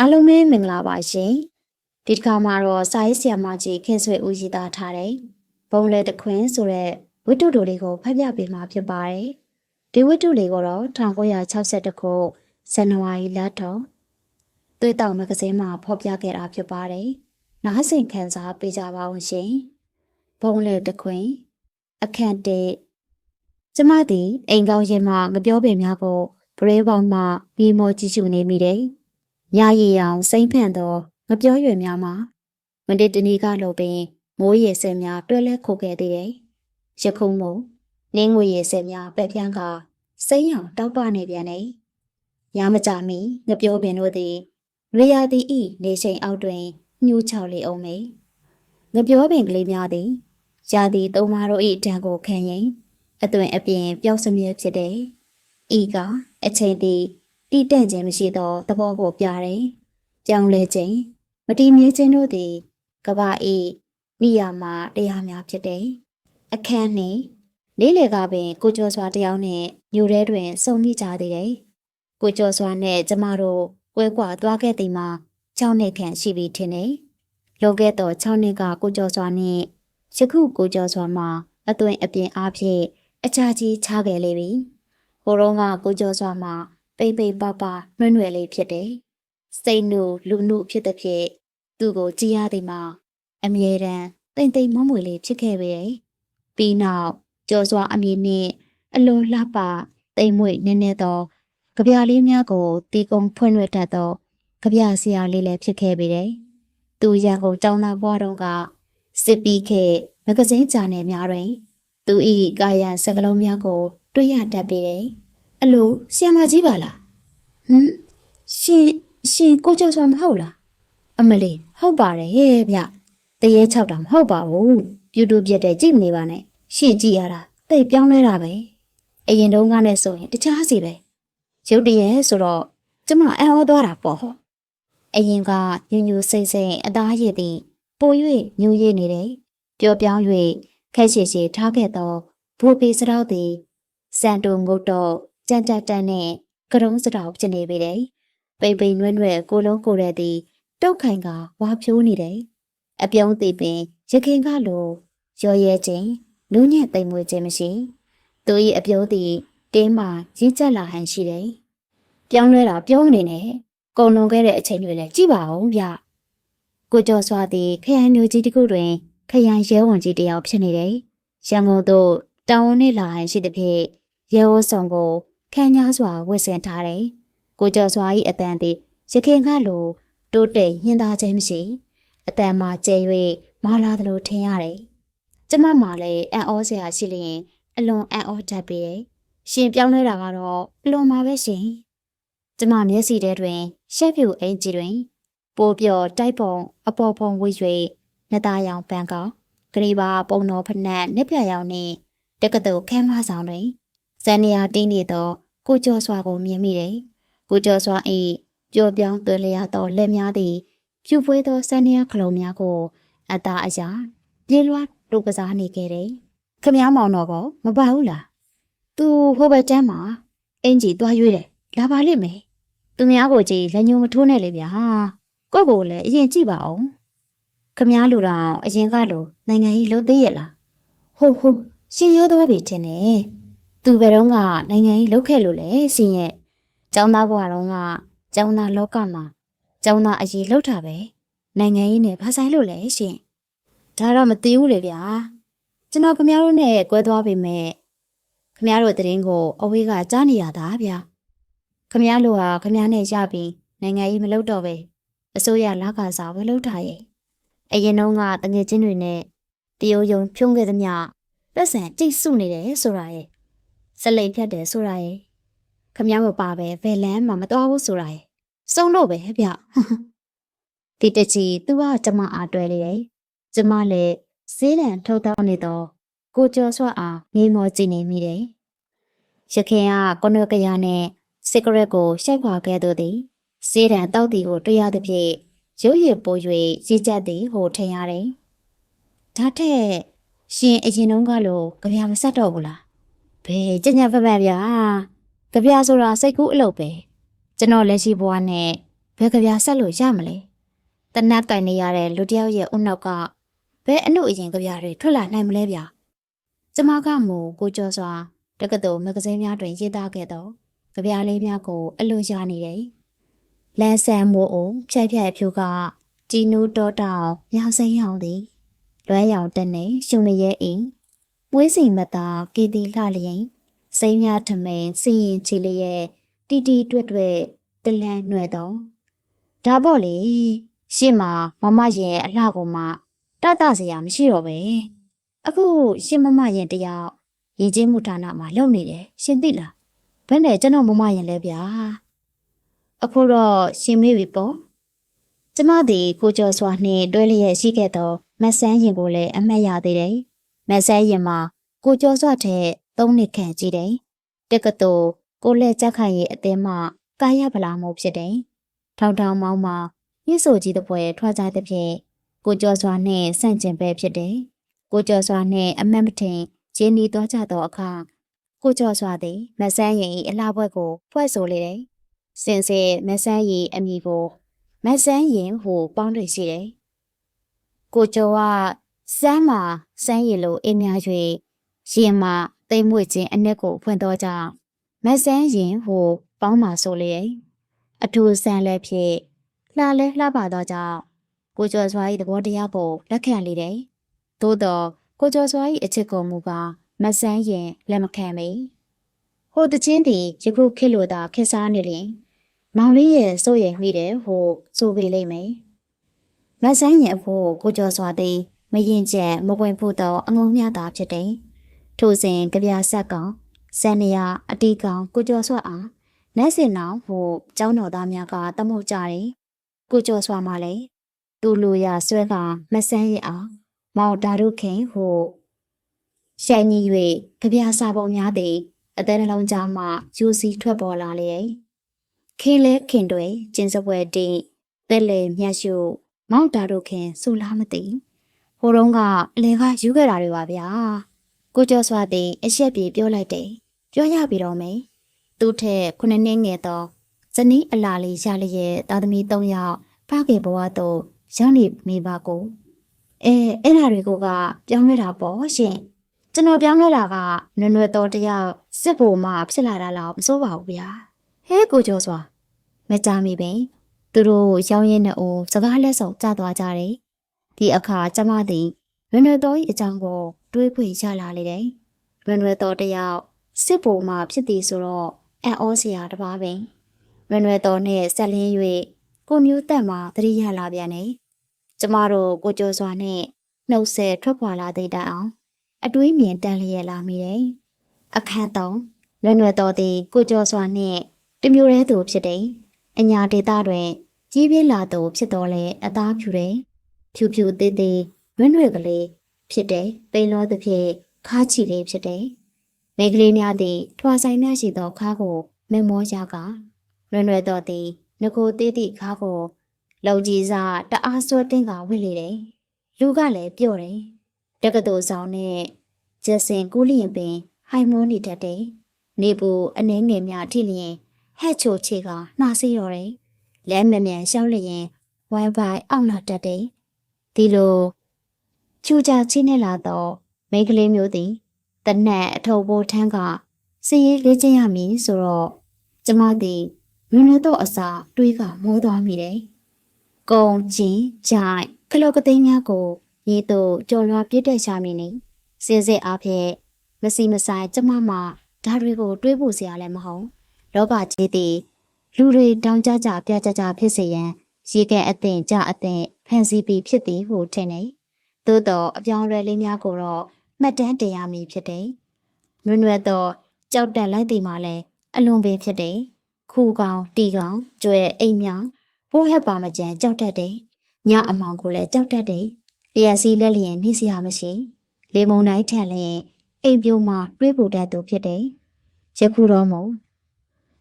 အားလုံးပဲမင်္ဂလာပါရှင်ဒီတစ်ခါမှာတော့စာရေးဆရာမကြီးခင်ဆွေဦးရေးသားထားတဲ့ဘုံလေတခွင်းဆိုတဲ့ဝတ္ထုတိုလေးကိုဖတ်ပြပေးမှာဖြစ်ပါတယ်ဒီဝတ္ထုလေးကိုတော့1962ခုဇန်နဝါရီလတော်သွေးတောင်မဂ္ဂဇင်းမှာဖော်ပြခဲ့တာဖြစ်ပါတယ်နားဆင်ခံစားပေးကြပါဦးရှင်ဘုံလေတခွင်းအခန့်တဲ့ကျမသည်အိမ်ကောင်းရင်မှငပြောပင်များကိုပရဲပေါင်းမှပြီးမောကြည့်ရှုနေမိတယ်။ ညရည်အောင်စိမ့်ဖန့်သောငပြောရွယ်များမှာမနေ့တနေ့ကလိုပင်မိုးရေစက်များတွဲလဲခုခဲ့သေးတယ်။ရခုံမို့နင်းငွေရေစက်များပဲ့ပြန်းကစိမ့်အောင်တောက်ပနေပြန်တယ်။ညမကြမီငပြောပင်တို့သည်ရေယာတီဤနေချိန်အောက်တွင်ညှိုးချောက်လေအောင်မေ။ငပြောပင်ကလေးများသည်ရာသီသုံးပါးတို့၏တံကိုခံရင်အသွင်အပြင်ပျောက်စမြဲဖြစ်တယ်။ဤကအချိန်တည် တိတန့်ခြင်းမရှိသောသဘောကိုပြတယ်။ကြောင်လဲခြင်းမတည်မြဲခြင်းတို့သည်ကဘာဤမိယာမှာတရားများဖြစ်တယ်။အခန်းနှင့်လေးလေကပင်ကိုကျော်စွာတယောက်နှင့်ညိုထဲတွင်စုံမိကြသေးတယ်။ကိုကျော်စွာနှင့်ကျမတို့ကွဲကွာသွားခဲ့သည်မှာ6နှစ်ခန့်ရှိပြီထင်တယ်။လောခဲ့သော6နှစ်ကကိုကျော်စွာနှင့်ယခုကိုကျော်စွာမှာအသွင်အပြင်အားဖြင့်အချာကြီးချခဲ့လေပြီ။ဟိုတော့ကကိုကျော်စွာမှာ ပိမ့်ပိမ့်ပပနှွဲ့နှွဲ့လေးဖြစ်တယ်။စိတ်နုလူနုဖြစ်တဲ့ဖြစ်သူ့ကိုကြည်ရသည်မှာအမြဲတမ်းတိမ်တိမ်မွမွေလေးဖြစ်ခဲ့ပေတယ်။ပြီးနောက်ကျော်စွာအမည်နှင့်အလွန်လှပတိမ်မွေ့နည်းနည်းသောကြပြလေးများကိုတီကုံဖွင့်ရွက်တတ်သောကြပြဆရာလေးလည်းဖြစ်ခဲ့ပေတယ်။သူရန်ကုန်ကျောင်းသားဘွားတုန်းကစစ်ပီးခဲ့မဂဇင်းဂျာနယ်များတွင် သူ၏ကာယစကလုံးများကို တွေ့ရတတ်ပေတယ်။ အလိုဆီယမကြီးပါလား။ဟမ်ရှင်ရှင်ကိုကျော်စွာမဟုတ်လား။အမလီဟုတ်ပါတယ်ဟဲ့ဗျ။တရေ၆တာမဟုတ်ပါဘူး။ပြူတူပြက်တဲ့ကြည့်မနေပါနဲ့။ရှင့်ကြည့်ရတာတိတ်ပြောင်းလဲတာပဲ။အရင်တုန်းကနဲ့ဆိုရင်တခြားစီပဲ။ရုတ်တရက်ဆိုတော့ကျမအံ့ဩသွားတာပေါ့။အရင်ကညူညူစိတ်စိတ်အသားရည်သည်ပို၍ညူရည်နေတယ်။ပျော်ပြောင်း၍ခက်ရှိရှိထားခဲ့သောဘူပီစရောက်သည်စန်တုံငုတ်တော့ ကြမ်းကြက်တန်းနဲ့ကရုံးစတောက်ဖြစ်နေပေတယ်။ပိန်ပိန်နွဲ့နွဲ့ကိုလုံးကိုရဲသည်တုတ်ခိုင်ကဝါဖြိုးနေတယ်။အပြုံးသေးပင်ရခင်ကလိုရော်ရဲခြင်းနူးညံ့သိမ်မွေ့ခြင်းမရှိ။သူ၏အပြုံးသည်တင်းမှရင့်ကျက်လာဟန်ရှိတယ်။ပြောင်းလဲတာပြောနေနဲ့ကုံလွန်ခဲ့တဲ့အချိန်တွေလည်းကြည့်ပါဦးဗျ။ကိုကျော်စွာသည်ခရိုင်မျိုးကြီးတစ်ခုတွင်ခရိုင်ရဲဝန်ကြီးတယောက်ဖြစ်နေတယ်။ရန်ကုန်သို့တောင်ဝန်နှင့်လာဟန်ရှိသဖြင့်ရဲဝဆောင်ကို ခန်းညားစွာဝတ်ဆင်ထားတယ်။ကိုကျော်စွာ၏အတန်သည်ရခင်ကလိုတိုးတိတ်ညှင်းသားခြင်းမရှိအတန်မှာကျဲ၍မာလာသလိုထင်ရတယ်။ကျမမှလည်းအံ့ဩစရာရှိလျင်အလွန်အံ့ဩတတ်ပေတယ်။ရှင်ပြောင်းလဲတာကတော့အလွန်ပါပဲရှင်။ကျမမျက်စိထဲတွင် ရှက်ပြူအင်ကြီးတွင် ပိုးပြော်တိုက်ပုံအပေါ်ပုံဝှေ့၍နှစ်သားရောင်ပန်းကောက်ဂရီပါပုံတော်ဖနက်နှစ်ပြရောင်နှင့်တက္ကသိုလ်ခန်းမဆောင်တွင် ဇန်နီယာတင်းနေသောကိုကျော်စွာကိုမြင်မိတယ်။ကိုကျော်စွာ၏ကြော်ပြောင်းသွေးလျာသောလက်များသည်ဖြူဖွေးသောဇန်နီယာခလုံးများကိုအသားအရာပြေးလွှားတို့ကစားနေခဲ့တယ်။ခမည်းမောင်တော်ကမပါဘူးလား။ "तू ဟိုဘက်တန်းမှာအင်ကြီးသွားရွေးတယ်။လာပါလိမ့်မယ်။သူများကိုကြည်လက်ညှိုးမထိုးနဲ့လေဗျာ။ကိုယ့်ကိုယ်လည်းအရင်ကြည့်ပါအောင်။ခမည်းလူတော်အရင်ကလိုနိုင်ငံကြီးလုံးသေးရဲ့လား။ဟုတ်ဟုတ်ရှင်ရောသွားပြီထင်တယ်။ သူဘယ်တော့ကနိုင်ငံကြီးလုတ်ခဲ့လို့လဲရှင်ရဲ့။ကျောင်းသားဘဝတုန်းကကျောင်းသားလောကမှာကျောင်းသားအရေးလုတ်တာပဲ။နိုင်ငံကြီးနဲ့ဘာဆိုင်လို့လဲရှင်။ဒါတော့မသိဘူးလေဗျာ။ကျွန်တော်ခမည်းတော်နဲ့ကွဲသွားပြီမဲ့ခမည်းတော်တရင်ကိုအဝေးကကြားနေရတာဗျာ။ခမည်းလိုဟာခမည်းနဲ့ရပြီးနိုင်ငံကြီးမလုတ်တော့ပဲအစိုးရလာကစားဝယ်လုတ်တာရဲ့။အရင်တုန်းကတငယ်ချင်းတွေနဲ့တရုံယုံဖြုံးခဲ့သမျှလက်ဆန်ကြိတ်စုနေတယ်ဆိုတာရဲ့ စလိမ်ဖြတ်တယ်ဆိုတာရဲ့ခမ ्या မပါပဲဘယ်လန်းမှမတော်ဘူးဆိုတာရဲ့စုံလို့ပဲဗျဒီတချီသူကကျမအားတွဲလေတယ်ကျမလည်းဈေးလံထုတ်တောင်းနေတော့ကိုကျော်ဆွအားငေးမောကြည့်နေမိတယ်ရခင်ကကွန်ရွက်ကရနဲ့စစ်ကရက်ကိုရှိုက်ခွာခဲ့သူသည်ဈေးတံတောက်တီကိုတွေ့ရသဖြင့်ရုပ်ရည်ပို၍ရည်ကြက်သည်ဟိုထင်ရတယ်ဒါထက်ရှင်အရင်တုန်းကလိုကြပြမဆက်တော့ဘူးလား ဘယ်ကြညက်ဖက်ဖက်ဗျာကြပြဆိုတာစိတ်ကူးအလုပ်ပဲကျွန်တော်လက်ရှိဘဝနဲ့ဘယ်ကြပြဆက်လို့ရမလဲတနက်ကင်နေရတဲ့လူတယောက်ရဲ့အုံနောက်ကဘယ်အမှုအရင်ကြပြတွေထွက်လာနိုင်မလဲဗျာကျမကမူကိုကျော်စွာတက္ကသိုလ်မဂ္ဂဇင်းများတွင်ရေးသားခဲ့သောကြပြလေးများကိုအလွန်ရနေတယ်လန်ဆန်မိုးအုံဖြတ်ဖြတ်ဖြူကជីနူးတောတောင်မြောင်စိမ်းရောင်သည်လွမ်းရောင်တက်နေရှုံနေရဲ့အိမ် မွေးစိမ်မသာကီတီလှလျင်စိမ်းများထမင်းစီရင်ချီလျက်တီတီတွက်တွက်တလန်နှွယ်တော့ဒါပေါ့လေရှေ့မှာမမရဲ့အလှကိုမှတတစရာမရှိတော့ပဲအခုရှင်းမမရင်တယောက်ရင်ချင်းမှုဌာနမှာလုပ်နေတယ်ရှင်သိလားဘယ်နဲ့ကျွန်တော်မမရင်လဲဗျာအခုတော့ရှင်မေးပြီပေါ့ကျမသည်ကိုကျော်စွာနှင့်တွဲလျက်ရှိခဲ့သောမဆန်းရင်ကိုလည်းအမှတ်ရသေးတယ် မဆန်းရင်မှာကိုကျော်စွာထက်သုံးနှစ်ခန့်ကြီးတယ်တက္ကသိုလ်ကိုလက်ကြက်ခိုင်ရဲ့အသင်းမှကာယဗလာမှုဖြစ်တယ်ထောင်ထောင်မောင်းမှာညှစ်ဆိုကြီးတဲ့ပွဲထွားကြတဲ့ဖြင့်ကိုကျော်စွာနှင့်ဆန့်ကျင်ဘဲဖြစ်တယ်ကိုကျော်စွာနှင့်အမတ်မထင်ဂျင်းနီသွားကြသောအခါကိုကျော်စွာသည်မဆန်းရင်အလားပွဲကိုဖွဲ့ဆိုလေတယ်စင်စစ်မဆန်းရင်အမိကိုမဆန်းရင်ဟိုပေါင်းတွေရှိတယ်ကိုကျော်က စမ်းမှာစမ်းရည်လိုအင်းများ၍ရင်မှာတိမ်မွေ့ခြင်းအနက်ကိုဖွင့်တော့ကြောင့်မဆန်းရင်ဟိုပေါင်းမှာဆိုလေအထူးဆန်းလည်းဖြစ်လှလဲလှပါတော့ကြောင့်ကိုကျော်စွာ၏သဘောတရားကိုလက်ခံလေတယ်သို့တော့ကိုကျော်စွာ၏အချစ်ကိုမူပါမဆန်းရင်လက်မခံမေဟိုတချင်းတီယခုခေတ်လိုသာခေတ်စားနေလျင်မောင်လေးရဲ့စိုးရိမ်မိတယ်ဟိုဆိုပြလိမ့်မယ်မဆန်းရင်အဖို့ကိုကျော်စွာသည် မရင်ကျက်မပွင့်ဖို့တော့အငုံမြတာဖြစ်တယ်ထို့စဉ်ကြပြဆက်ကောင်စန္နီယာအတီကောင်ကိုကျော်စွာအားနတ်စင်နောင်ဟိုကျောင်းတော်သားများကတမုတ်ကြတယ်ကိုကျော်စွာမှလည်းသူလူရဆွဲကမဆန်းရအောင်မောင်တာရုခင်ဟိုရှိုင်ကြီး၍ကြပြစာပုံများသည်အသေးနှလုံးသားမှယူစီထွက်ပေါ်လာလေခင်းလဲခင်တွေကျင်းစပွဲတင်တဲ့လေမြတ်ရှုမောင်တာရုခင်စူလားမသိ ဟိုတုန်းကအလေကယူခဲ့တာတွေပါဗျာကိုကျော်စွာသည်အရှက်ပြေပြောလိုက်တယ်ပြောရပြီတော့မေသူ့ထက်ခုနှစ်နှစ်ငယ်သောဇနီးအလာလေးရလျက်သားသမီး၃ယောက်ဖခင်ဘဝသို့ရောက်နေမိပါကိုအဲအဲ့ဓာတွေကိုကပြောင်းလဲတာပေါ့ရှင်ကျွန်တော်ပြောင်းလဲတာကနွယ်နွယ်တော်တယောက်စစ်ဖို့မှဖြစ်လာတာတော့မစိုးပါဘူးဗျာဟဲကိုကျော်စွာမကြမီပင်သူတို့ရောင်းရင်းနဲ့အိုးစကားလက်ဆောင်ကြသွားကြတယ် ဒီအခါကျမသည်နွယ်နွယ်တော်၏အကြောင်းကိုတွေးဖွေရလာလေတယ်နွယ်နွယ်တော်တယောက်စစ်ဖို့မှဖြစ်သည်ဆိုတော့အံ့ဩစရာတပါးပင်နွယ်နွယ်တော်နှင့်ဆက်လင်း၍ကိုမျိုးတက်မှတတိယလာပြန်နေကျမတို့ကိုကျော်စွာနဲ့နှုတ်ဆက်ထွက်ခွာလာသေးတဲ့အောင်အတွေးမြင်တန်လျက်လာမိတယ်အခန်းသုံးလွယ်လွယ်တော်သည်ကိုကျော်စွာနှင့်တမျိုးရဲသူဖြစ်တယ်အညာဒေတာတွင်ကြီးပြင်းလာသူဖြစ်တော်လဲအသားဖြူတယ် ဖြူဖြူသေးသေးလွန်းလွယ်ကလေးဖြစ်တယ်ပိန်လောသဖြင့်ခါချီလေးဖြစ်တယ်မိန်းကလေးများသည်ထွာဆိုင်များရှိသောခါကိုမမောရကလွယ်လွယ်တော်သည်ငကိုသေးသည့်ခါကိုလုံကြီးစားတအားဆွဲတင်းကဝစ်လေတယ်လူကလည်းပြော့တယ်တက္ကသိုလ်ဆောင်နဲ့ကျက်စင်ကူးလျင်ပင် ဟိုင်မွန်းနေတတ်တယ်နေပူအနှဲငယ်များထိလျင်ဟဲ့ချိုချေကနှာစီရော်တယ်လဲမမြန်ရှောက်လျင်ဝိုင်းဝိုင်းအောက်လာတတ်တယ် ဒီလိုချူချာချင်းနေလာတော့မိန်းကလေးမျိုးသည်တနက်အထုပ်ဘိုးထန်းကစည်ရေးလေ့ကျင့်ရမည်ဆိုတော့ကျမသည်မင်းတို့တော့အစာတွေးကမိုးသွားမိတယ်။ကုံကျင်ကြိုင်ခလုတ်ကသိန်းများကိုရေတို့ကြော်လွားပြစ်တက်ရှာမိနေစင်စစ်အားဖြင့်မစီမဆိုင်ကျမမှဓာတ်တွေကိုတွေးဖို့စရာလည်းမဟုတ်လောကကြီးသည်လူတွေတောင်ကြကြပြကြကြဖြစ်စေရန် ရေကန်အသင်ကြအသင်ဖန်စီပြီးဖြစ်သည်ဟုထင်နေသို့တော့အပြောင်းလဲလေးများကိုတော့မှတ်တမ်းတင်ရမည်ဖြစ်တယ်။နွယ်နွယ်တော့ကြောက်တက်လိုက်သည်မှလည်းအလွန်ပင်ဖြစ်တယ်။ခူကောင်တီကောင်ကျွဲအိမ်မြောင်ဘိုးဟက်ပါမကြံကြောက်တတ်တယ်။ညအမောင်ကိုလည်းကြောက်တတ်တယ်။လျက်စီလက်လျင်နှိစရာမရှိ။လေမုံတိုင်းထက်လည်းအိမ်ပြိုမှာတွေးပူတတ်သူဖြစ်တယ်။ယခုတော့မဟုတ်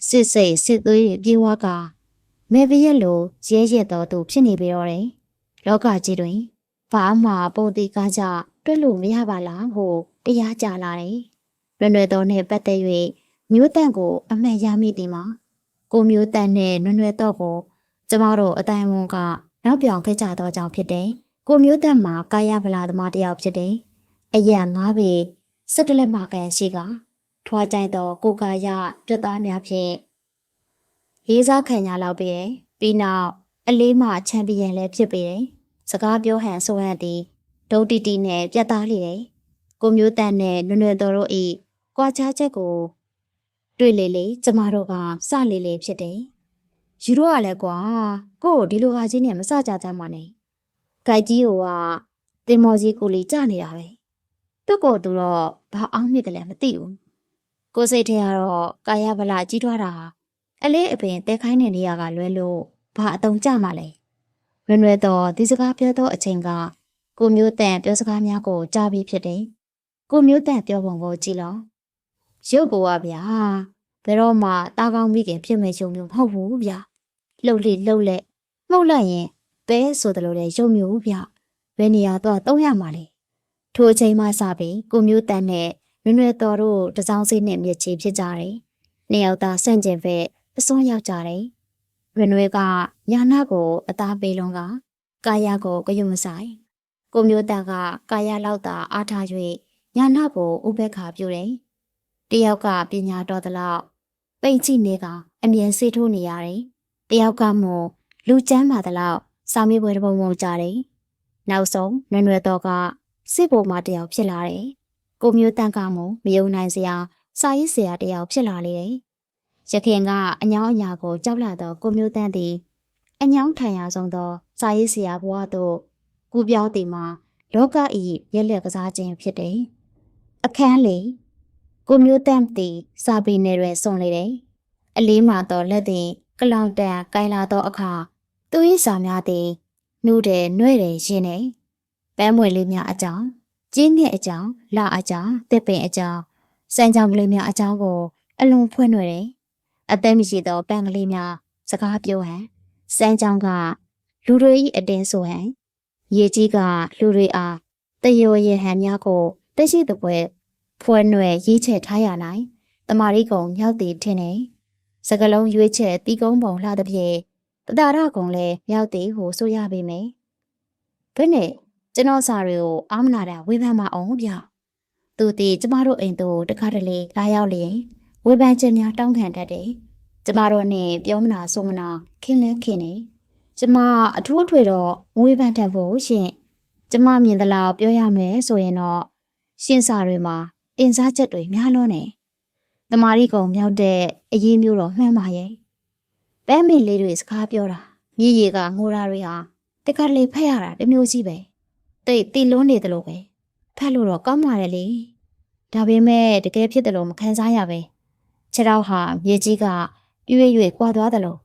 စစ်စိတ်စစ်သွေးပြေဝါက မေပရက်လိုရဲရဲတော်သူဖြစ်နေပြီတော့တယ်။လောကကြီးတွင်ဘာမှပုံတိကားကြတွက်လို့မရပါလားဟုတရားကြလာတယ်။လွယ်လွယ်တော်နဲ့ပတ်သက်၍မျိုးတန့်ကို အမှန်ရမိသည်မှာကိုမျိုးတန့်နဲ့နွယ်နွယ်တော့ကိုကျမတို့အတိုင်းအဝန်ကနောက်ပြောင်ခဲ့ကြတော့ကြောင့်ဖြစ်တယ်။ကိုမျိုးသက်မှာကာယဗလာသမားတစ်ယောက်ဖြစ်တယ်။အရက်ငါးပေစက်တလက်မကန်ရှိက ထွားကြိုင်တော့ကိုကာယပြတ်သားများဖြင့် ရေးစားခံရလောက်ပြီးတယ်။ပြီးနောက်အလေးမှချန်ပီယံလည်းဖြစ်ပြီးတယ်။စကားပြောဟန်ဆိုဟန်သည်ဒုတ်တီတီနဲ့ပြတ်သားလေတယ်။ကိုမျိုးသက်နဲ့နွနွယ်တော်တို့ဤကွာခြားချက်ကိုတွေ့လေလေကျမတို့ကစလေလေဖြစ်တယ်။ယူတော့ကလည်းကွာကို့ကိုဒီလိုဟာချင်းနဲ့မစကြတမ်းပါနဲ့။ဂိုက်ကြီးကတင်မော်ကြီးကိုလီကြနေတာပဲ။သူ့ကိုယ်သူတော့ဘာအောင်မြစ်တယ်လဲမသိဘူး။ကိုယ်စိတ်ထဲကတော့ကာယဗလာကြီးထွားတာဟာ အလေးအပင်တဲခိုင်းတဲ့နေရာကလွဲလို့ဘာအတုံကြမှာလဲ။ရွယ်ရွယ်တော့ဒီစကားပြောတော့အချိန်ကကိုမျိုးတန်ပြောစကားများကိုကြားပြီးဖြစ်တယ်။ကိုမျိုးတန်ပြောပုံကိုကြည့်လို့ရုပ်ပေါ်ကဗျာဘယ်တော့မှတာကောင်းမိခင်ဖြစ်မဲ့ရုံမျိုးမဟုတ်ဘူးဗျာလှုပ်လေလှုပ်လက်မှုတ်လိုက်ရင်ပဲဆိုတယ်လို့လည်းရုံမျိုးဗျာဘယ်နေရာတော့တုံးရမှာလဲထိုအချိန်မှစပြီးကိုမျိုးတန်နဲ့နွေနွေတော်တို့တစောင်းစိနဲ့မြစ်ချီဖြစ်ကြတယ်နှစ်ယောက်သားဆန့်ကျင်ဘက် အစွန်းရောက်ကြတယ်နွေနွေကညာနာကိုအသားပေးလုံးကကာယကိုကယုမဆိုင်ကိုမျိုးတန်ကကာယလောက်သာအားထား၍ညာနာကိုဥပက္ခပြုတယ်တယောက်ကပညာတော်သလောက်ပိတ်ကြည့်နေကအမြင်စေးထိုးနေရတယ်။တယောက်ကမှလူချမ်းပါသလောက်စာမေးပွဲတစ်ပုံပုံကြတယ်။နောက်ဆုံးနွယ်နွယ်တော်ကစစ်ပေါ်မှာတယောက်ဖြစ်လာတယ်။ကိုမျိုးတန့်ကမှမယုံနိုင်စရာစာရေးဆရာတယောက်ဖြစ်လာလေတယ်။ ရခင်ကအညောင်းအညာကိုကြောက်လာတော့ကိုမျိုးတန့်သည်အညောင်းထိုင်ရဆုံးသောစာရေးဆရာဘဝသို့ကူပြောင်းတည်မှာလောကဤရက်လက်ကစားခြင်းဖြစ်တယ်။အခန်းလေးကိုမျိုးတန့်တီစာပေနယ်တွင်စွန့်လေတယ်။အလေးမှတော့လက်သည် ကလောင်တန်ကိုင်လာသောအခါသူ၏စာများသည်နှူးတယ်နှွဲ့တယ်ရင်းနေပန်းမွေလေးများအကြောင်းကျင်းငယ်အကြောင်းလာအကြောင်းတစ်ပင်အကြောင်းစံကြောင်ကလေးများအကြောင်းကိုအလွန်ဖွင့်နှွယ်တယ်။ အသက်မရှိသောပန်းကလေးများစကားပြောဟန်စံကြောင်ကလူတွေ၏အတင်းဆိုဟန်ရေကြီးကလူတွေအားတယောရဟန်များကိုတက်ရှိတဲ့ပွဲဖွဲနွယ်ရေးချက်ထားရနိုင်တမာရီကုံမြောက်တည်ထင်းနေစကလုံးရွေးချက်တီကုန်းပုံလှတဲ့ပြေတတာရကုံလည်းမြောက်တည်ဟိုဆိုရပေမယ်ဘယ်နဲ့ကျွန်တော်စာတွေကိုအာမနာတာဝေဖန်မအောင်ဗျသူတီကျမတို့အိမ်တို့တခါတလေလာရောက်လျင် ဝေဖန်ချက်များတောင်းခံတတ်တယ်ကျမတို့နဲ့ပြောမနာဆိုမနာခင်းလဲခင်းနေကျမအထူးအထွေတော့ဝေဖန်တတ်ဖို့ရှင်ကျမမြင်သလားပြောရမယ်ဆိုရင်တော့ရှင်းစာတွေမှာတင်စားချက်တွေများလွန်းနေ။တမာရီကုံမြောက်တဲ့အရေးမျိုးတော့မှန်းပါရဲ့။ပန်းမင်လေးတွေစကားပြောတာမြေရီကငိုတာတွေဟာတခါလေဖက်ရတာတမျိုးကြီးပဲ။တိတ်တီလွန်းနေတယ်လို့ပဲ။ဖက်လို့တော့ကောင်းပါတယ်လေ။ဒါပေမဲ့တကယ်ဖြစ်တယ်လို့မခံစားရပဲ။ ခြေထောက်ဟာမြေကြီးကရွေ့ရွေ့ကွာသွားတယ်လို့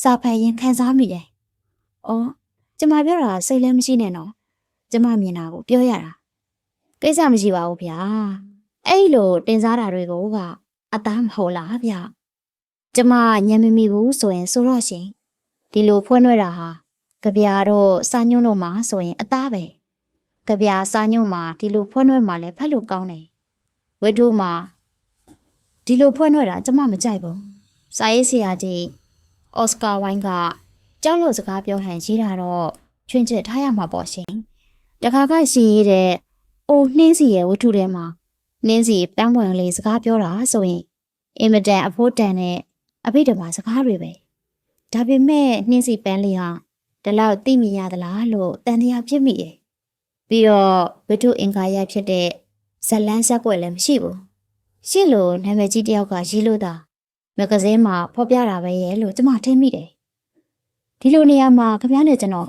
စာဖတ်ရင်ခံစားမိတယ်။အော်ကျမပြောတာစိတ်လည်းမရှိနဲ့နော်။ကျမမြင်တာကိုပြောရတာ။ကိစ္စမရှိပါဘူးဗျာ။အဲ့လိုတင်စားတာတွေကိုကအသားမဟုတ်လားဗျကျမညံမမိဘူးဆိုရင်ဆိုတော့ရှင်ဒီလိုဖွင့်ရွက်တာဟာကြပြာတော့စာညွန့်တို့မှာဆိုရင်အသားပဲကြပြာစာညွန့်မှာဒီလိုဖွင့်ရွက်မှာလည်းဖတ်လို့ကောင်းတယ်ဝိတုမှာ ဒီလိုဖွင့်ရွက်တာကျမမကြိုက်ဘူးစာရေးဆရာကြီးအော်စကာဝိုင်းကကြောက်လို့စကားပြောဟန်ရေးတာတော့ချွင်းချက်ထားရမှာပေါ့ရှင်တခါခရှိရတဲ့အိုနှင်းစီရဲ့ဝတ္ထုထဲမှာနင်းစီပန်းပွင့်လေးစကားပြောတာဆိုရင်အင်မတန်အဖို့တန်တဲ့အဘိဓမ္မာစကားတွေပဲဒါပေမဲ့နှင်းစီပန်းလေးဟာဒီလောက်သိမိရသလားလို့တန်တရားဖြစ်မိရဲ့ပြီးတော့ဝိတုအင်္ဂါရဖြစ်တဲ့ဇလန်းဆက်ွက်လည်းမရှိဘူး ရှင့်လိုနာမည်ကြီးတယောက်ကရေးလို့တာမဂဇင်းမှာဖော်ပြတာပဲရဲ့လို့ကျွန်မထင်မိတယ်ဒီလိုနေရာမှာခမည်းနဲ့ကျွန်တော်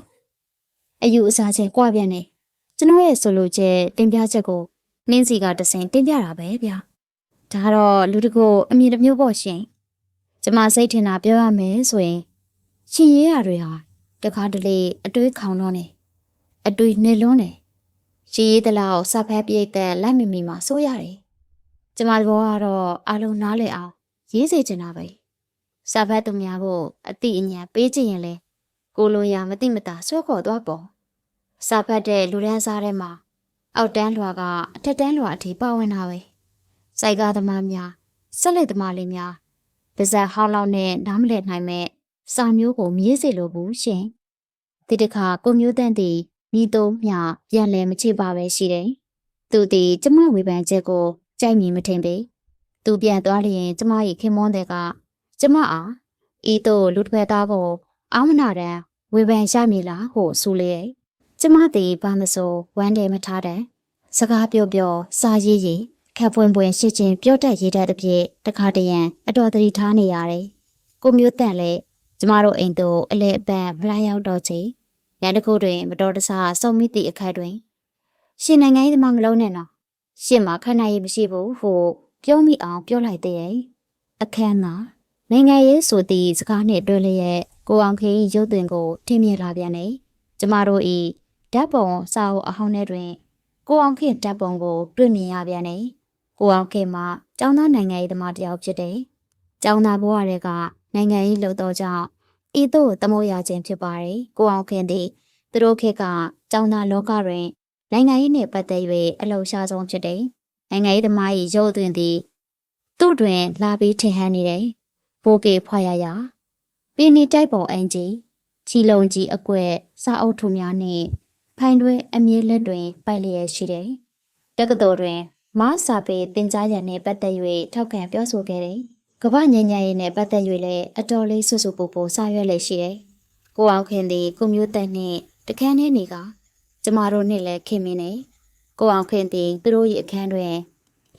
အယူအဆချင်းကြွပြန်နေကျွန်တော်ရဲ့ဆိုလိုချက်တင်ပြချက်ကိုနင်းစီကတဆင်တင်ပြတာပဲဗျဒါတော့လူတကိုအမြင်တစ်မျိုးပေါ့ရှင်ကျမစိတ်ထင်တာပြောရမယ်ဆိုရင်ရှင်ရေးရတွေဟာတခါတလေအတွေးခေါင်တော့နေအတွေးနေလွန်းနေရှင်ရေးတလောက်စဖက်ပြိတ်တဲ့လိုက်မီမီမှာစိုးရတယ် ကျမဘောကတော့အလုံးနားလေအောင်ရေးစေချင်တာပဲစဖက်သူများဖို့အတိအညာပေးချင်ရင်လေကိုလိုရမတိမတာဆွဲခေါ်သွားပေါ့စဖက်တဲ့လူဒန်းစားထဲမှာအောက်တန်းလွှာကအထက်တန်းလွှာအထိပါဝင်တာပဲစိုက်ကားသမားများဆက်လက်သမားလေးများပါဇက်ဟောင်းလောက်နဲ့နားမလည်နိုင်မဲ့စာမျိုးကိုမြည်စေလိုဘူးရှင်ဒီတစ်ခါကိုမျိုးတန့်သည်မိသုံးမြပြန်လဲမချစ်ပါပဲရှိတယ်သူသည်ကျမဝေဖန်ချက်ကို ကြိုက်မြင်မထင်ပေသူပြန်သွားလျင်ကျမ၏ခင်မွန်းတဲ့ကကျမအားဤသို့လူတစ်ဖက်သားကိုအာမနာတန်ဝေဖန်ရမည်လားဟုဆိုလေကျမသည်ဘာမဆိုဝမ်းတယ်မထားတဲ့စကားပြောပြောစာရေးရေးခက်ပွင့်ပွင့်ရှစ်ချင်းပြောတတ်ရေးတတ်တဲ့ဖြင့်တခါတရံအတော်တတိထားနေရတယ်ကိုမျိုးတန့်လည်းကျမတို့အိမ်သို့အလဲအပန်းမလာရောက်တော့ချေညတစ်ခုတွင်မတော်တဆစုံမိသည့်အခါတွင်ရှင်နိုင်ငံရေးသမားမလုံးနဲ့နော် ရှင်မှာခဏရေးမရှိဘူးဟုပြောမိအောင်ပြောလိုက်တဲ့ရဲ့အခမ်းမှာနိုင်ငံရေးဆိုသည့်စကားနှင့်တွဲလျက်ကိုအောင်ခေ၏ရုပ်သွင်းကိုထင်မြင်လာပြန်နေကျမတို့၏ဓာတ်ပုံစာအုပ်အဟောင်းထဲတွင်ကိုအောင်ခေဓာတ်ပုံကို တွေ့မြင်ရပြန်နေကိုအောင်ခေမှာကျောင်းသားနိုင်ငံရေးသမားတစ်ယောက်ဖြစ်တယ်ကျောင်းသားဘဝတည်းကနိုင်ငံရေးလှုပ်တော့ကြောင့်ဤသို့တမိုးရခြင်းဖြစ်ပါတယ်ကိုအောင်ခင်သည်သူတို့ခေတ်ကကျောင်းသားလောကတွင် နိုင်ငံရေးနှင့်ပတ်သက်၍အလှူရှားဆုံးဖြစ်တယ်နိုင်ငံရေးသမား၏ရုပ်သွင်းသည်သူ့တွင် လာပြီးထင်ဟပ်နေတယ်ဘိုးကေဖွာရရပင်နီတိုက်ပေါ်အင်ကြီးချီလုံကြီးအကွက်စာအုပ်ထုများနှင့်ဖိုင်တွဲအမြဲလက်တွင် ပိုက်လျက်ရှိတယ်တက္ကသိုလ်တွင်မစာပေတင်ကြားရန်နှင့်ပတ်သက်၍ထောက်ခံပြောဆိုခဲ့တယ်ကမ္ဘာညဉ့်ညံ့ရေးနဲ့ပတ်သက်၍လည်းအတော်လေးဆွဆွပူပူစာရွက်လည်းရှိတယ်။ကိုအောင်ခင်သည်ကိုမျိုးတက်နှင့်တခန်းထဲနေက ကျမတို့နှင့်လည်းခင်မင်းနေကိုအောင်ခင်သည်သူတို့၏အခန်းတွင်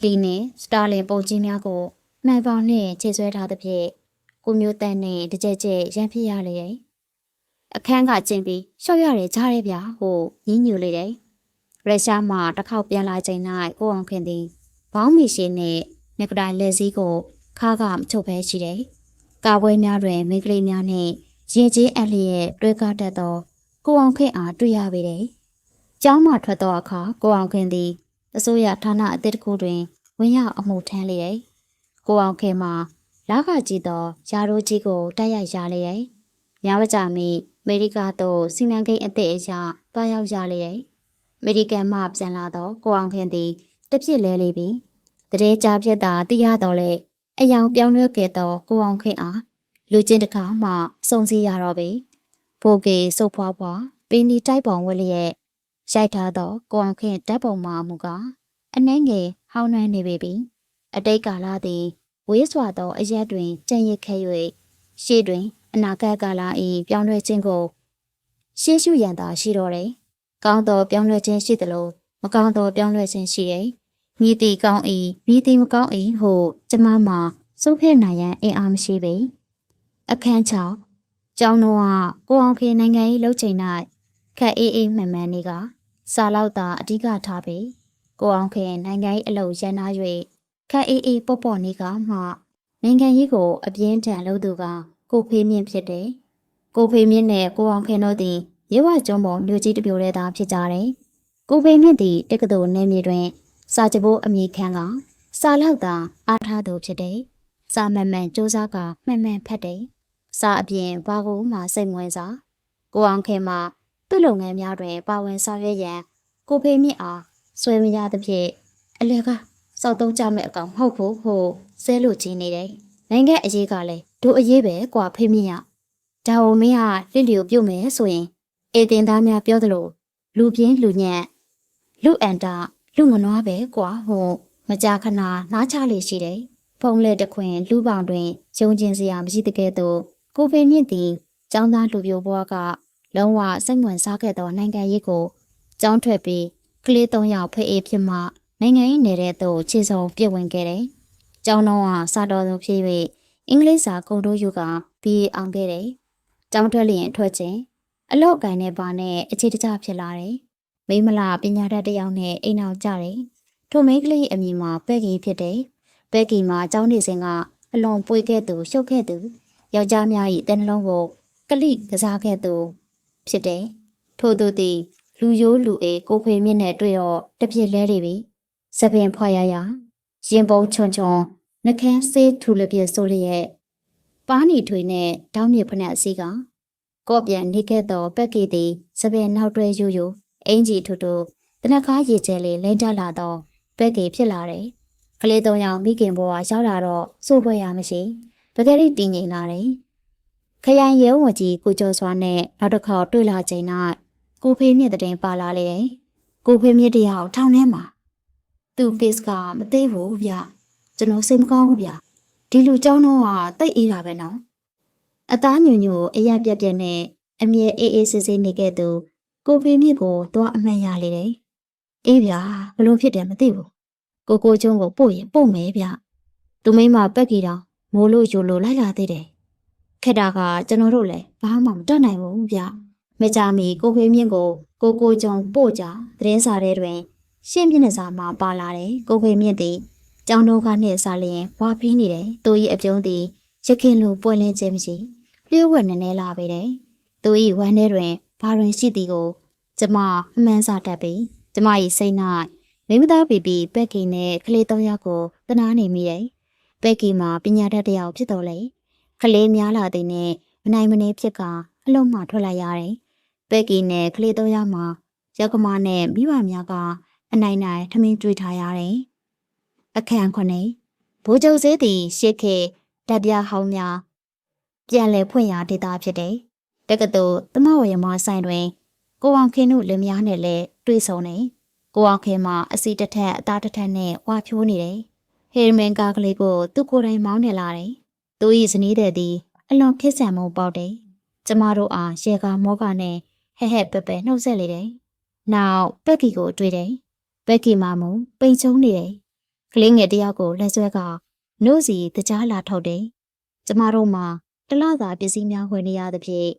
လီနှင့်စတာလင်ပုံကြီးများကိုမှန်ပေါင်းနှင့်ခြေဆွဲထားသဖြင့်ကိုမျိုးတက်နှင့်တကြဲကြဲရန်ဖြစ်ရလေရဲ့အခန်းကကျင်းပြီးရှော့ရတယ်ကြားရဲဗျာဟိုညင်းညူလေတယ်ရုရှားမှတစ်ခေါက်ပြန်လာချိန်၌ကိုအောင်ခင်သည်ဘောင်းမီရှိနှင့်နကတိုင်လက်စည်းကိုခါကမချုပ်ပဲရှိတယ်။ကာပွဲများတွင်မိန်းကလေးများနှင့်ရေကြီးအပ်လျက်တွဲကားတတ်သောကိုအောင်ခင်အားတွေ့ရပေတယ်။ ကျောင်းမှထွက်သောအခါကိုအောင်ခင်သည်အစိုးရဌာနအသစ်တစ်ခုတွင်ဝင်ရောက်အမှုထမ်းလေတယ်။ကိုအောင်ခင်မှာလာခကြည့်သောယာရိုးကြီးကိုတိုက်ရိုက်ရလေတယ်။ညဝကြမီအမေရိကသို့စီမံကိန်းအသစ်အရာတွားရောက်ရလေတယ်။အမေရိကန်မှပြန်လာသောကိုအောင်ခင်သည်တပြစ်လဲလေပြီ။တရေကြပြက်တာသိရတော့လေအယောင်ပြောင်းလဲခဲ့သောကိုအောင်ခင်အားလူချင်းတစ်ခါမှစုံစည်းရတော့ပြီဘိုကေစုပ်ဖွားဖွားပင်ဒီတိုက်ပုံဝက်လျက် ရိုက်ထားသောကိုအောင်ခင်ဓာတ်ပုံမှာမူကအနှဲငယ်ဟောင်းနှမ်းနေပေပြီအတိတ်ကာလသည်ဝေးစွာသောအရက်တွင်ကြံ့ရစ်ခဲ့၍ရှေ့တွင် အနာဂတ်ကာလ၏ပြောင်းလဲခြင်းကိုရှေ့ရှုရန်သာရှိတော့တယ်ကောင်းသောပြောင်းလဲခြင်းရှိသလိုမကောင်းသောပြောင်းလဲခြင်းရှိတယ်မြည်တီကောင်း၏မြည်တီမကောင်း၏ဟုကျမမှာစိုးဖဲ့နိုင်ရန်အင်အားမရှိပေအခန်း6ကျောင်းတော်ကကိုအောင်ခေနိုင်ငံရေးလှုပ်ချိန်၌ခက်အေးအေးမှန်မှန်နေက စာလောက်သာအဓိကထားပေကိုအောင်ခေနိုင်ငံရေးအလုပ်ရန်နာ၍ခက်အေးအေးပေါ့ပေါ့နေကမှနိုင်ငံရေးကိုအပြင်းထန်လုပ်သူကကိုဖေးမြင့်ဖြစ်တယ်ကိုဖေးမြင့်နဲ့ကိုအောင်ခေတို့သည်ရေဝကျုံးပေါ်မြို့ကြီးတစ်ပြိုတည်းသာဖြစ်ကြတယ်ကိုဖေးမြင့်သည်တက္ကသိုလ်နယ်မြေတွင် စာကြပိုးအမိခံကစာလောက်သာအားထားသူဖြစ်တယ်။စာမှန်မှန်စူးစမ်းကမှန်မှန်ဖတ်တယ်။စာအပြင်ဘာကိုမှစိတ်ဝင်စားကိုအောင်ခင်မှာ သူ့လုပ်ငန်းများတွင် ပါဝင်ဆောင်ရွက်ရန် ကိုဖေးမြင့်အားဆွေမရသဖြင့်အလကစောက်သုံးကြမဲ့အကောင်မဟုတ်ဘူးဟုဆဲလို့ချင်းနေတယ်။နိုင်ငံအရေးကလည်းတို့အရေးပဲကွာဖေးမြင့်ရ။ဒါဝမင်းကလစ်လျူပြုတ်မယ်ဆိုရင်အေတင်သားများပြောသလိုလူပြင်းလူညံ့လူအန်တာလူမနွားပဲကွာဟိုမကြာခဏနားချလေရှိတယ်ဖုံးလက်တခွင်လူပောင်တွင်ကျုံကျင်စရာမရှိတဲ့ကဲ့သို့ကိုဖေမြင့်သည်ចောင်းသားလူပြိုဘွားက လုံးဝစိတ်ဝင်စားခဲ့သောနိုင်ငံရေးကိုကျောင်းထွက်ပြီးကလေး၃ယောက်ဖေးအေးဖြစ်မှနိုင်ငံရေးနယ်တဲ့သို့ခြေစုံပြည့်ဝင်ခဲ့တယ်။ကျောင်းတော်ကစာတော်သူဖြစ်၍အင်္ဂလိပ်စာကုန်တို့ယူကပြီးအောင်ခဲ့တယ်။ကျောင်းထွက်လျင်ထွက်ခြင်းအလောက်ကန်နဲ့ပါနဲ့အခြေတကျဖြစ်လာတယ်။မိမလာပညာတတ်တစ်ယောက်နဲ့အိမ်အောင်ကြတယ်။ထိုမိန်းကလေးအမည်မှာပဲ့ကီဖြစ်တယ်။ပဲ့ကီမှာအကြောင်းနေစဉ်ကအလွန်ပွေခဲ့သူရှုပ်ခဲ့သူယောက်ျားများ၏တနှလုံးကိုကလိကစားခဲ့သူ ဖြစ်တယ်။ထို့သူသည်လူရိုးလူအေးကိုဖေမြင့်နဲ့တွေ့တော့တပြစ်လဲနေပြီ။စပင်ဖွာရရရင်ပုံချွန်ချွန်နှကန်းဆေးထူလပြည့်ဆိုလျက်ပါးနီထွေနဲ့တောင်းမြေဖနက်အစီကကော့ပြန်နေခဲ့သောပက်ကီသည်စပင်နောက်တွဲယူယူအင်ကြီးထူထူတနခါရေကျဲလေးလိမ့်တက်လာတော့ဘက်ကေဖြစ်လာတယ်။ကလေးသုံးယောက်မိခင်ဘွားရောက်လာတော့စိုးပွဲရမရှိပကယ်ရီတင်ငိန်လာတယ်။ ခရိုင်ရဲဝန်ကြီးကိုကျော်စွာနဲ့နောက်တစ်ခေါက်တွေ့လာချိန်၌ကိုဖေးမြင့်တဲ့တင်ပါလာလေတယ်။ကိုဖေးမြင့်တယောက်ထောင်ထဲမှာသူ့ face ကမသိဘူးဗျ။ကျွန်တော်စိတ်မကောင်းဘူးဗျ။ဒီလူเจ้าတော့ကတိတ်အေးတာပဲနော်။အသားညွညွအရာပြက်ပြက်နဲ့အမြဲအေးအေးဆေးဆေးနေခဲ့သူကိုဖေးမြင့်ကိုတော့အမှန်ရလေတယ်။အေးဗျာဘလို့ဖြစ်တယ်မသိဘူး။ကိုကိုကျုံးကိုပို့ရင်ပို့မယ်ဗျ။သူမိမပက်ကြီးတောင်မိုးလို့ယူလို့လိုက်လာသေးတယ်။ ခက်တာကကျွန်တော်တို့လည်းဘာမှမတတ်နိုင်ဘူးဗျ။မကြမီကိုဖေးမြင့်ကိုကိုကိုကျုံပို့ကြသတင်းစာထဲတွင် ရှင်းပြနေစာမှာပါလာတယ်ကိုဖေးမြင့်သည်ကျောင်းတော်ကနှင့်စားလျင်ဝါဖီးနေတယ်သူ၏အပြုံးသည်ရခင်လိုပွင့်လင်းခြင်းမရှိလျှို့ဝှက်နေနေလာပေတယ်သူ၏ဝမ်းထဲတွင်ဘာတွင်ရှိသည်ကို ကျမအမှန်စာတတ်ပြီးကျမ၏စိတ်၌မိမသားပီပီပက်ကီနဲ့ကလေးသုံးယောက်ကိုတနာနေမိတယ်ပက်ကီမှာပညာတတ်တစ်ယောက်ဖြစ်တော်လေ ကလေးများလာသည်နဲ့မနိုင်မနေဖြစ်ကအလုံးမှထွက်လာရတယ်ပက်ကီနဲ့ကလေးသုံးယောက်မှာရကမနဲ့မိဘများကအနိုင်နိုင်ထမင်းတွေ့ထားရတယ်အခန့်ခွနေဘိုးချုပ်စေးသည်ရှေ့ခေတပ်ပြဟောင်းများပြန်လည်ဖွင့်ရဒေတာဖြစ်တယ်တက္ကသိုလ်သမဝရမဆိုင်တွင် ကိုအောင်ခင်တို့လင်မယားနဲ့လည်းတွေ့ဆုံနေကိုအောင်ခင်မှာအစီတစ်ထက်အသားတစ်ထက်နဲ့ဝါဖြိုးနေတယ်ဟေရမန်ကားကလေးကိုသူ့ကိုယ်တိုင်မောင်းနေလာတယ် သူ၏ဇနီးတဲ့သည်အလွန်ခက်ဆန်မှုပေါက်တယ်ကျမတို့အားရေကာမောကနဲ့ဟဲ့ဟဲ့ပက်ပက်နှုတ်ဆက်လေတယ်နောက်ပက်ကီကိုတွေ့တယ်ပက်ကီမှမူပိန်ချုံနေတယ်ကလေးငယ်တယောက်ကိုလက်ဆွဲကနို့စီတကြားလာထုတ်တယ်ကျမတို့မှာတလသာပစ္စည်းများဝယ်နေရသဖြင့်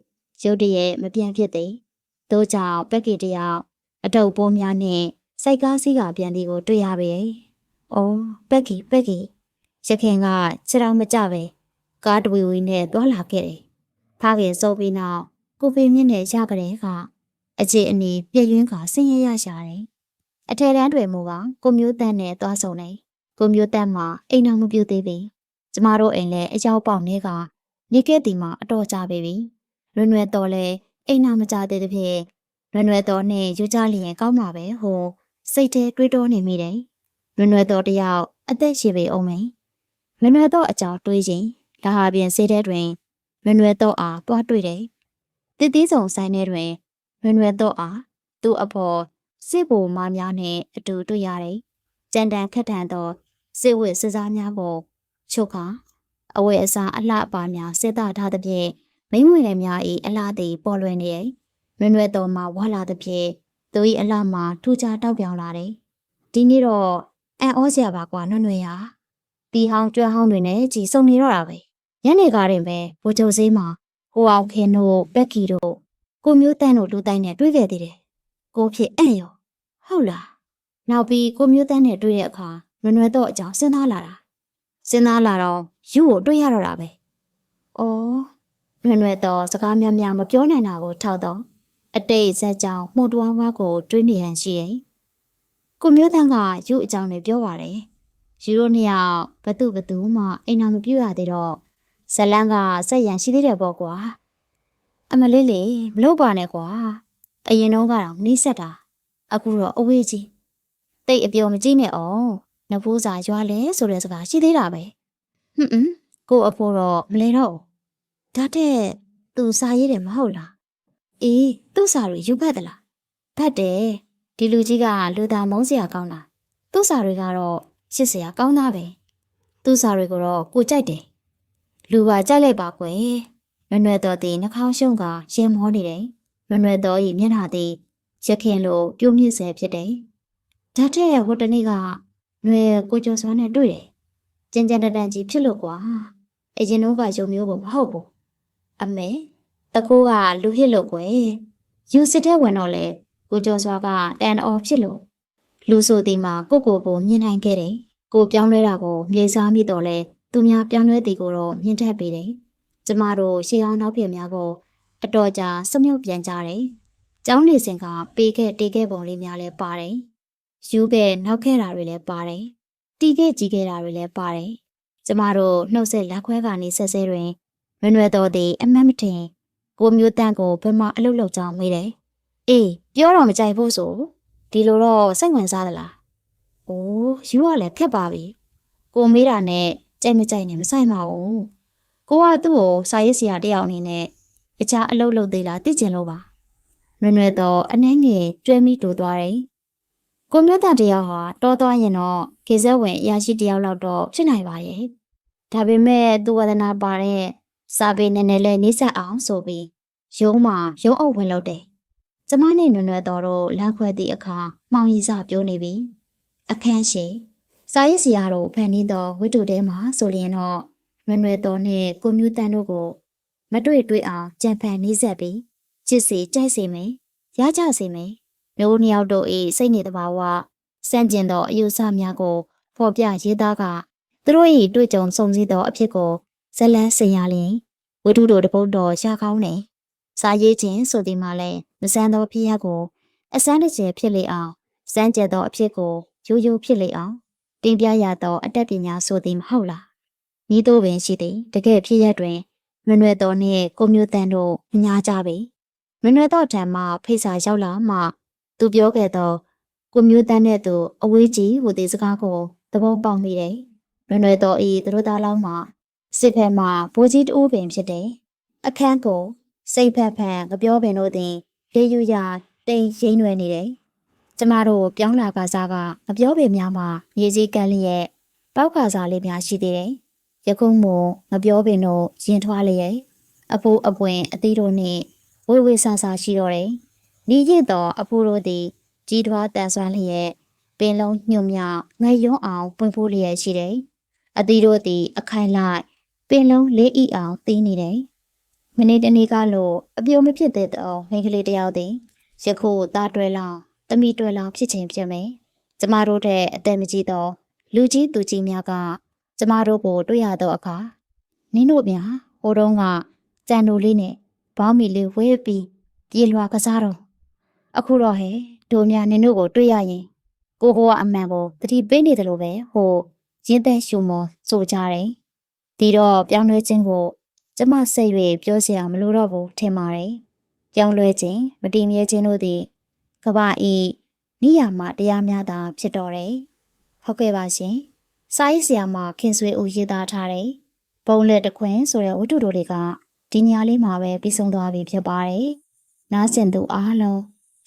ရုတ်တရက်မပြန်ဖြစ်သည်။တို့ကြောင့်ပက်ကီတယောက်အတုပ်ပိုးများနဲ့စိုက်ကားစီးကပြန်ဒီကိုတွေ့ရပေ။အော်ပက်ကီပက်ကီရခင်ကခြေတော်မကြပဲ ကားတဝီဝီနဲ့သွားလာခဲ့တယ်။ဖခင်စိုးပြီးနောက်ကိုဖေမြင့်နဲ့ရကြတဲ့ကအကျေအနီပြည့်ရင်းကဆင်းရဲရရှာတယ်။အထယ်တန်းတွေမူကကိုမျိုးတန်းနဲ့သွားဆုံတယ်။ကိုမျိုးတန်းမှာအိမ်တော်မပြူသေးပြီ။ကျမတို့အိမ်လည်းအရောက်ပေါက်နေကနေခဲ့တီမှာအတော်ကြပေပြီ။လွယ်လွယ်တော်လဲအိမ်နာမကြသေးတဲ့ဖြင့်လွယ်လွယ်တော်နဲ့ယူကြလျင်ကောင်းမှာပဲဟိုစိတ်ထဲတွေးတောနေမိတယ်။လွယ်လွယ်တော်တယောက်အသက်ရှင်ပေအောင်မယ်။လွယ်လွယ်တော်အကြောင်းတွေးရင် ဒါဟာပြင်စိတ်ထဲတွင်လွယ်လွယ်တော်အားတွားတွေ့တယ်။တည်တည်ဆောင်ဆိုင်ထဲတွင်လွယ်လွယ်တော်အားသူ့အဖော်စစ်ဘိုမများနဲ့အတူတွေ့ရတယ်။ကြံတန်ခက်ထန်သောစစ်ဝတ်စစားများကိုချုပ်ခါအဝတ်အစားအလှအပါများစေတထားသဖြင့်မိမ့်မွေလည်းများ၏အလှသည်ပေါ်လွင်နေ၏လွင်လွယ်တော်မှဝါလာသဖြင့်သူ၏အလှမှာထူခြားတောက်ပြောင်လာတယ်ဒီနေ့တော့အံ့ဩစရာပါကွာနှွန့်နှွေရာတီဟောင်းကျွမ်းဟောင်းတွေနဲ့ကြည်စုံနေတော့တာပဲ ညနေကားရင်ပဲဘိုးချုပ်စည်းမှာဟိုအောင်ခင်တို့ပက်ကီတို့ကိုမျိုးတန်းတို့လူတိုင်းနဲ့တွေ့ခဲ့သေးတယ်ကိုဖြစ်အံ့ရောဟုတ်လားနောက်ပြီးကိုမျိုးတန်းနဲ့တွေ့တဲ့အခါလွင်လွယ်တော့အကြောင်းစဉ်းစားလာတာစဉ်းစားလာတော့ယူကိုတွေ့ရတော့တာပဲ။အော်လွယ်လွယ်တော့စကားများများမပြောနိုင်တာကိုထောက်တော့အတိတ်ဇက်ကြောင့်မှုတ်တွားဝါကိုတွေးမိဟန်ရှိရဲ့။ကိုမျိုးတန်းကယူအကြောင်းတွေပြောပါတယ်။ယူတို့နှစ်ယောက်ဘသူဘသူမှအိမ်နာမပြူရသေးတော့ ဇလန်းကစက်ရန်ရှိသေးတယ်ပေါ့ကွာ။အမလေးလေးမလုပ်ပါနဲ့ကွာ။အရင်တော့ကတော့နှိစက်တာ။အခုတော့အဝေးကြီး။တိတ်အပြောမကြည့်နဲ့အောင်။နဖိုးစာရွာလဲဆိုတဲ့စကားရှိသေးတာပဲ။ဟွန်းဟွန်းကိုအဖိုးတော့မလဲတော့ဘူးဒါတဲ့သူစာရေးတယ်မဟုတ်လားအေးသူ့စာတွေယူဖတ်သလားဖတ်တယ်ဒီလူကြီးကလူသားမုန်းစရာကောင်းတာသူ့စာတွေကတော့ရှစ်စရာကောင်းတာပဲသူ့စာတွေကိုတော့ကိုကြိုက်တယ် လူပါကြိုက်လိုက်ပါကွယ်နွယ်နွယ်တော်တီနှာခေါင်းရှုံးကရင်မောနေတယ်နွယ်နွယ်တော်ဤမျက်နှာသည်ရခင်လိုပြုံးမြင့်ဆဲဖြစ်တယ်ဒါတဲ့ဟိုတနေ့ကနွယ်ကိုကျော်စွာနဲ့တွေ့တယ်ကြင်ကြံတန်တန်ကြီးဖြစ်လို့ကွာအရင်တော့ကယုံမျိုးကိုမဟုတ်ဘူးအမေတကူကလူဖြစ်လို့ကွယ်ယူစစ်တဲ့ဝင်တော့လေကိုကျော်စွာကတန်အော်ဖြစ်လို့လူဆိုဒီမှာကိုကိုကိုမြင်နိုင်ခဲ့တယ်ကိုပြောင်းလဲတာကိုမြေစားမိတော့လဲ သူများပြောင်းလဲသည်ကိုတော့မြင်တတ်ပေတယ်ကျမတို့ရှေးအောင်နောက်ဖြစ်များကိုအတော်ကြာစမြုပ်ပြန်ကြတယ်ကျောင်းနေစဉ်ကပေးခဲ့တေးခဲ့ပုံလေးများလည်းပါတယ်ယူခဲ့နောက်ခဲ့တာတွေလည်းပါတယ်တီးခဲ့ကြီးခဲ့တာတွေလည်းပါတယ်ကျမတို့နှုတ်ဆက်လက်ခွဲကနေဆက်ဆဲတွင်မနွယ်တော်သည်အမတ်မထင်ကိုမျိုးတန်းကိုဘယ်မှာအလုပ်လုပ်ကြောင်းမေးတယ်။အေးပြောတော့မကြိုက်ဘူးဆိုဒီလိုတော့စိတ်ဝင်စားသလား။အိုးယူရလည်းခက်ပါပြီ။ကိုမေးတာနဲ့ ကြိုက်မကြိုက်နဲ့မဆိုင်ပါဘူး။ကိုကသူ့ကိုစာရေးဆရာတယောက်အနေနဲ့တခြားအလုပ်လုပ်သေးလားသိကျင်လို့ပါနွယ်နွယ်တော့အနှဲငယ်ကျွဲမိတူသွားတယ်ကိုမျိုးသားတယောက်ဟာတောသွားရင်တော့ကေဇက်ဝင်အရာရှိတယောက်လောက်တော့ဖြစ်နိုင်ပါရဲ့ဒါပေမဲ့သူဝဒနာပါတဲ့စာပေနည်းနည်းလေးနှိစက်အောင်ဆိုပြီးရုံးမှာရုံးအုပ်ဝင်လုပ်တယ်ကျမနဲ့နွယ်နွယ်တော်တို့လမ်းခွဲသည့်အခါမှောင်ရီစပြောနေပြီအခန်းရှိ စာရေးဆရာတို့ဖန်တီးသောဝိတုတဲမှာဆိုလျင်တော့နွယ်နွယ်တော်နဲ့ကိုမျိုးတန်းတို့ကို မတွေ့တွေ့အောင်ကြံဖန်နှိစက်ပြီးချစ်စီကြိုက်စီမယ်ရကြစီမယ်မျိုးနှစ်ယောက်တို့၏စိတ်နေတဘာဝစန့်ကျင်သောအယူဆများကိုဖော်ပြရေးသားကသူတို့၏တွေ့ကြုံစုံစည်းသောအဖြစ်ကိုဇလန်းစင်ရလျင်ဝိတုတို့တပုတ်တော်ရှာကောင်းနေစာရေးခြင်းဆိုသည်မှာလည်းမဆန်းသောဖြစ်ရပ်ကို အစမ်းတစ်ကျယ်ဖြစ်လေအောင်စမ်းကြဲသောအဖြစ်ကိုရိုးရိုးဖြစ်လေအောင် တင်ပြရသောအတတ်ပညာဆိုသည်မဟုတ်လားဤသို့ပင်ရှိသည်တကယ်ဖြစ်ရပ်တွင်မနွယ်တော်နှင့်ကိုမျိုးတန်တို့မညာကြပေမနွယ်တော်ထံမှဖိတ်စာရောက်လာမှ သူပြောခဲ့သောကိုမျိုးတန်နဲ့သူအဝေးကြီးဟူသည်စကားကိုသဘောပေါက်မိတယ်မနွယ်တော်ဤသူတို့သားလောင်းမှစစ်ဖက်မှဘိုးကြီးတူပင်ဖြစ်တယ်အခန်းကိုစိတ်ဖက်ဖက်ငပြောပင်တို့သည်လေယူရတိမ်ရင်းရွယ်နေတယ် ကျမတို့ပြောင်းလာကစားကငပြောပင်များမှာရေစည်းကန်းလျက်ပောက်ကစားလေးများရှိသေးတယ်ယခုမှငပြောပင်တို့ရင်ထွားလျက်အဖိုးအပွင့်အသီးတို့နှင့်ဝေဝေဆာဆာရှိတော့တယ်။ဤရစ်သောအဖိုးတို့သည်ကြီးထွားတန်ဆွမ်းလျက်ပင်လုံးညွန့်မြောက်ငယ်ရွံ့အောင်ပွင့်ဖိုးလျက်ရှိတယ်။အသီးတို့သည်အခိုင်လိုက်ပင်လုံးလေးဤအောင်သီးနေတယ်။မနေ့တနေ့ကလို့အပြိုမဖြစ်တဲ့တော့မိန်းကလေးတယောက်သည်ယခုသားတွဲလောင်း တမိတွဲလောင်းဖြစ်ခြင်းဖြစ်မယ်။ကျမတို့တဲ့အသက်မကြီးသောလူကြီးသူကြီးများကကျမတို့ကိုတွေ့ရတော့အခါနင်းတို့များဟိုတုန်းကကြံတို့လေးနဲ့ဘောင်းမီလေးဝဲပြီးပြေလွှာကစားတော့အခုတော့ဟဲ့တို့များနင်းတို့ကိုတွေ့ရရင်ကိုကိုကအမှန်ကိုတတိပေးနေတယ်လို့ပဲဟိုရင်းသက်ရှုံမောဆိုကြတယ်ဒီတော့ပြောင်းလဲခြင်းကိုကျမစိတ်၍ပြောစရာမလိုတော့ဘူးထင်ပါတယ်ပြောင်းလဲခြင်းမတည်မြဲခြင်းတို့သည် ကမ္ဘာဤနိယာမတရားများသာဖြစ်တော်တယ်ဟုတ်ကဲ့ပါရှင်စာရေးဆရာမခင်ဆွေဦးရေးသားထားတဲ့ဘုံလက်တခွင်ဆိုတဲ့ဝတ္ထုတို့တွေကဒီညလေးမှာပဲပြီးဆုံးသွားပြီဖြစ်ပါတယ်။နားဆင်သူအားလုံး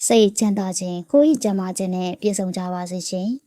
စိတ်ချမ်းသာခြင်းကိုယ်ဤကျန်းမာခြင်းနဲ့ပြည့်စုံကြပါစေရှင်။